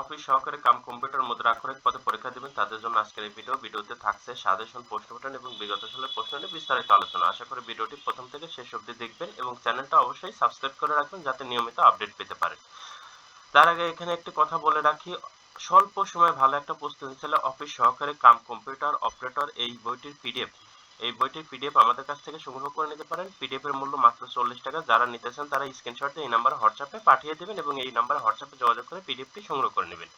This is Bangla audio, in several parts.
অফিস সহকারী কাম কম্পিউটার মুদ্রাক্ষরিক পদে পরীক্ষা দিবেন। তাদের জন্য আজকের এই ভিডিও। ভিডিওতে থাকছে সাজেশন, প্রশ্ন প্যাটার্ন এবং বিগত সালের প্রশ্ন নিয়ে বিস্তারিত আলোচনা। আশা করি ভিডিওটি প্রথম থেকে শেষ অবধি দেখবেন এবং চ্যানেলটা অবশ্যই সাবস্ক্রাইব করে রাখবেন যাতে নিয়মিত আপডেট পেতে পারেন তার আগে এখানে একটি কথা বলে রাখি। স্বল্প সময় ভালো একটা প্রস্তুতি ছিল অফিস সহকারী কাম কম্পিউটার অপারেটর এই বইটির পিডিএফ এই বইটির পিডিএফ আমাদের কাছ থেকে সংগ্রহ করে নিতে পারেন। পিডিএফ এর মূল্য মাত্র চল্লিশ টাকা। যারা নিতেছেন তারা স্ক্রিনশট এই নাম্বারে হোয়াটসঅ্যাপে পাঠিয়ে দেবেন এবং এই নাম্বারে হোয়াটসঅ্যাপে যোগাযোগ করে পিডিএফটি সংগ্রহ করে নেবেন।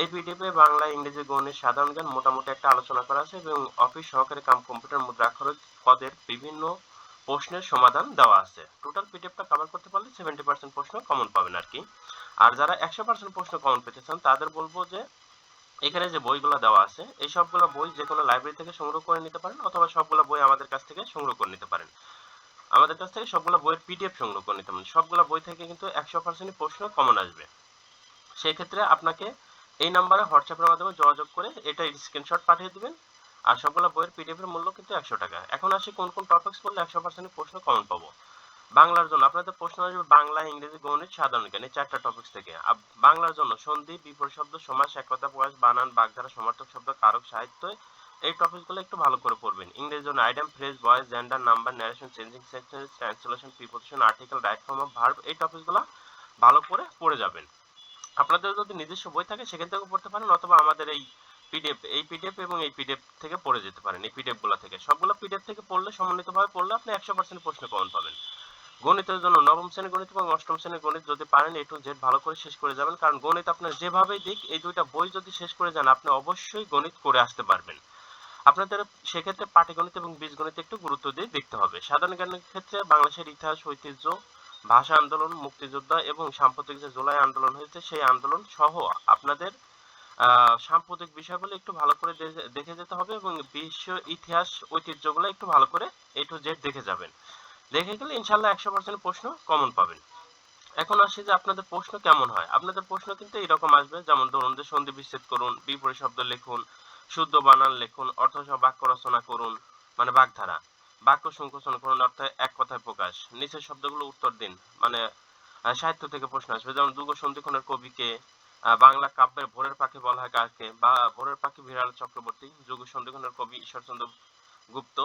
এই পিডিএফে বাংলা, ইংরেজি, গণিত, সাধারণ জ্ঞান মোটামুটি একটা আলোচনা করা আছে এবং অফিস সহকারী কাম কম্পিউটার মুদ্রাক্ষরিক পদের বিভিন্ন প্রশ্নের সমাধান দেওয়া আছে। টোটাল পিডিএফটা কভার করতে পারলে সেভেন্টি পার্সেন্ট প্রশ্ন কমন পাবেন আর কি আর যারা একশো পার্সেন্ট প্রশ্ন কমন পেতে চান, তাদের বলব যে এখানে যে বইগুলো দেওয়া আছে, এই সবগুলো বই যে কোনো লাইব্রেরি থেকে সংগ্রহ করে নিতে পারেন অথবা সবগুলো বই আমাদের কাছ থেকে সংগ্রহ করে নিতে পারেন। আমাদের কাছ থেকে সবগুলো বইয়ের পিডিএফ সংগ্রহ করে নিতে পারেন। সবগুলো বই থেকে কিন্তু একশো পার্সেন্ট প্রশ্ন কমন আসবে। সেই ক্ষেত্রে আপনাকে এই নাম্বারে হোয়াটসঅ্যাপের মাধ্যমে যোগাযোগ করে এটা স্ক্রিনশট পাঠিয়ে দিবেন আর সবগুলো বইয়ের পিডিএফ এর মূল্য কিন্তু একশো টাকা। এখন আসি কোন কোন টপিকস পড়লে একশো পার্সেন্ট প্রশ্ন কমন পাবো। বাংলার জন্য আপনাদের প্রশ্ন আসবে, বাংলা, ইংরেজি, গণিত, সাধারণ জ্ঞান, এই চারটা টপিকস থেকে। বাংলার জন্য সন্ধি, বিপরীত শব্দ সমাস একতা প্রকাশ, বানান, বাগধারা, সমার্থক শব্দ, কারক, সাহিত্য, এই টপিকগুলো একটু ভালো করে পড়বেন। ইংরেজির জন্য item phrase voice gender number narration changing section translation preposition article right form of verb এই টপিকগুলো ভালো করে পড়ে যাবেন। আপনাদের যদি নিজস্ব বই থাকে, সেখান থেকে পড়তে পারেন, অথবা আমাদের এই পিডিএফ এই পিডিএফ এবং এই পিডিএফ থেকে পড়ে যেতে পারেন, এই পিডিএফগুলো থেকে। সবগুলো পিডিএফ থেকে পড়লে, সমন্বিতভাবে পড়লে আপনি একশো পার্সেন্ট প্রশ্ন কমন পাবেন। গণিতের জন্য নবম শ্রেণির গণিত এবং অষ্টম শ্রেণির গণিত যদি পারেন এ টু জেড ভালো করে শেষ করে যাবেন। কারণ গণিত আপনার যেভাবেই দিক, এই দুইটা বই যদি শেষ করে যান, আপনি অবশ্যই গণিত করে আসতে পারবেন। আপনাদের সেক্ষেত্রে পাটিগণিত এবং বীজগণিত একটু গুরুত্ব দিয়ে দেখতে হবে। সাধারণ জ্ঞানের ক্ষেত্রে বাংলাদেশের ইতিহাস, ঐতিহ্য, ভাষা আন্দোলন, মুক্তিযোদ্ধা এবং সাম্প্রতিক যে জুলাই আন্দোলন হয়েছে, সেই আন্দোলন সহ আপনাদের সাম্প্রতিক বিষয়গুলো একটু ভালো করে দেখে যেতে হবে এবং বিশ্ব ইতিহাস ঐতিহ্যগুলো একটু ভালো করে এ টু জেড দেখে যাবেন। দেখে গেলে ইনশাল্লাহ একশো পার্সেন্ট প্রশ্ন কমন পাবেন। এখন আসি যে আপনাদের প্রশ্ন কেমন হয়। আপনাদের প্রশ্ন কিন্তু এরকম আসবে, যেমন ধরুন যে সন্ধি বিচ্ছেদ করুন, বিপরীত শব্দ লিখুন, শুদ্ধ বানান লিখুন অর্থসহ বাক্য রচনা করুন মানে বাগধারা। বাক্য সংকোচন করুন অর্থাৎ এক কথায় প্রকাশ। নিচের শব্দগুলো উত্তর দিন মানে সাহিত্য থেকে প্রশ্ন আসবে। যেমন দুর্গ সন্ধিক্ষণের কবিকে বাংলা কাব্যের ভোরের পাখি বলা হয় কাকে, বা ভোরের পাখি বিড়াল চক্রবর্তী, যুগ সন্ধিক্ষণের কবি ঈশ্বরচন্দ্র গুপ্ত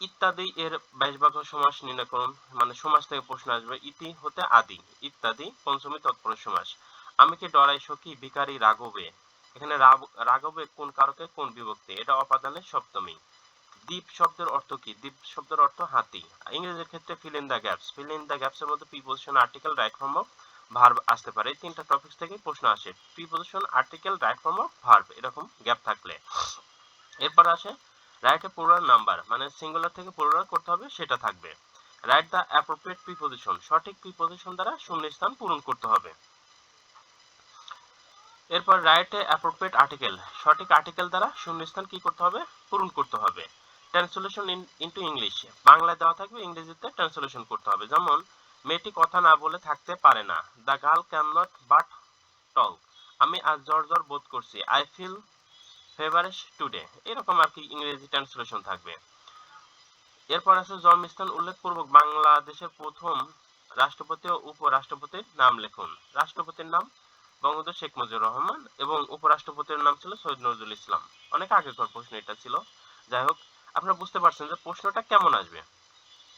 ইত্যাদি এর ব্যাসবাক্য সমাস নির্ণয় করুন মানে সমাস থেকে প্রশ্ন আসবে, ইতি হতে আদি, ইত্যাদি পঞ্চমী তৎপর সমাস। আমি কি ডরাই সখী, ভিখারি, রাঘবে? এখানে রাঘবে কোন কারকে, কোন বিভক্তি? এটা অপাদানের সপ্তমী। দ্বীপ শব্দের অর্থ কি? দ্বীপ শব্দের অর্থ হাতি। ইংরেজির ক্ষেত্রে fill in the gaps fill in the gaps এর মধ্যে preposition article right form of verb আসতে পারে। তিনটা টপিকস থেকে প্রশ্ন আসে। Preposition article right form of verb এরকম গ্যাপ থাকলে। এরপর আসে রাইট এ প্লুরাল নাম্বার মানে সিঙ্গুলার থেকে প্লুরাল করতে হবে, সেটা থাকবে। রাইট দ্য অ্যাপ্রোপ্রিয়েট প্রিপোজিশন সঠিক প্রিপোজিশন দ্বারা শূন্যস্থান পূরণ করতে হবে। এরপর রাইট এ অ্যাপ্রোপ্রিয়েট আর্টিকেল সঠিক আর্টিকেল দ্বারা শূন্যস্থান কি করতে হবে? পূরণ করতে হবে। ট্রান্সলেশন ইনটু ইংলিশ বাংলায় দেওয়া থাকবে, ইংরেজিতে ট্রান্সলেশন করতে হবে। যেমন, মেয়েটি কথা না বলে থাকতে পারে না। The girl can not but tall আমি আজ জ্বর জ্বর বোধ করছি। আই ফিল ফেভারিশ টুডে এরকম আর কি ইংরেজি ট্রান্সলেশন থাকবে। এরপর আছে জন্মস্থান উল্লেখপূর্বক বাংলাদেশের প্রথম রাষ্ট্রপতি ও উপরাষ্ট্রপতির নাম লিখুন। রাষ্ট্রপতির নাম বঙ্গবন্ধু শেখ মুজিবুর রহমান এবং উপরাষ্ট্রপতির নাম ছিল সৈয়দ নজরুল ইসলাম। অনেক আগেকার প্রশ্ন এটা ছিল। যাই হোক, আপনারা বুঝতে পারছেন যে প্রশ্নটা কেমন আসবে।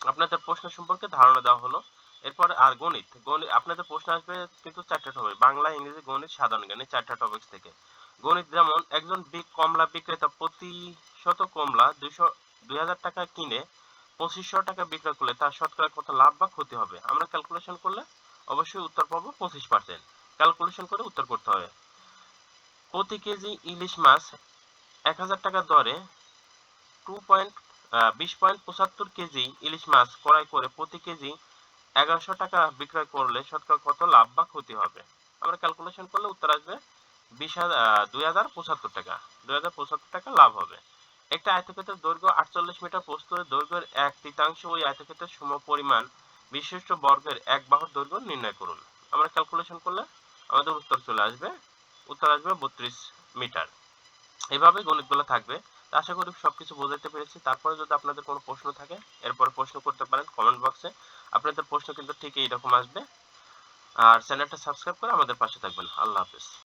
আপনাদের প্রশ্ন সম্পর্কে ধারণা দেওয়া হলো। এরপর আর গণিত। গণিত আপনাদের প্রশ্ন আসবে কিন্তু চারটা টপিক বাংলা, ইংরেজি, গণিত, সাধারণ জ্ঞান চারটা টপিক্স থেকে। গণিত যেমন একজন কমলা বিক্রেতা প্রতি শত কমলা দুই হাজার টাকা কিনে পঁচিশশো টাকা বিক্রয় করলে তার শতকরা কত লাভ বা ক্ষতি হবে? আমরা ক্যালকুলেশন করলে অবশ্যই উত্তর পাবো পঁচিশ পার্সেন্ট ক্যালকুলেশন করে উত্তর করতে হবে। প্রতি কেজি ইলিশ মাছ এক হাজার টাকা দরে টু পয়েন্ট বিশ পয়েন্ট পঁচাত্তর কেজি ইলিশ মাছ ক্রয় করে প্রতি কেজি এগারোশো টাকা বিক্রয় করলে শতকরা কত লাভ বা ক্ষতি হবে? আমরা ক্যালকুলেশন করলে উত্তর আসবে বিশ দুই হাজার টাকা। দুই হাজার পঁচাত্তর টাকা লাভ হবে। একটা আয়তক্ষেত্রের দৈর্ঘ্য আটচল্লিশ মিটার প্রস্তুতের দৈর্ঘ্যের এক তৃতীয়াংশ ওই আয়তক্ষেত্রের সম পরিমাণ বিশিষ্ট বর্গের এক বাহুর দৈর্ঘ্য নির্ণয় করুন। আমরা ক্যালকুলেশন করলে আমাদের উত্তর চলে আসবে। উত্তর আসবে বত্রিশ মিটার। এভাবে গণিতগুলো থাকবে। আশা করি সবকিছু বোঝাতে পেরেছি। তারপরে যদি আপনাদের কোনো প্রশ্ন থাকে, এরপর প্রশ্ন করতে পারেন কমেন্ট বক্সে আপনাদের প্রশ্ন কিন্তু ঠিক এইরকম আসবে। আর চ্যানেলটা সাবস্ক্রাইব করে আমাদের পাশে থাকবেন। আল্লাহ হাফেজ।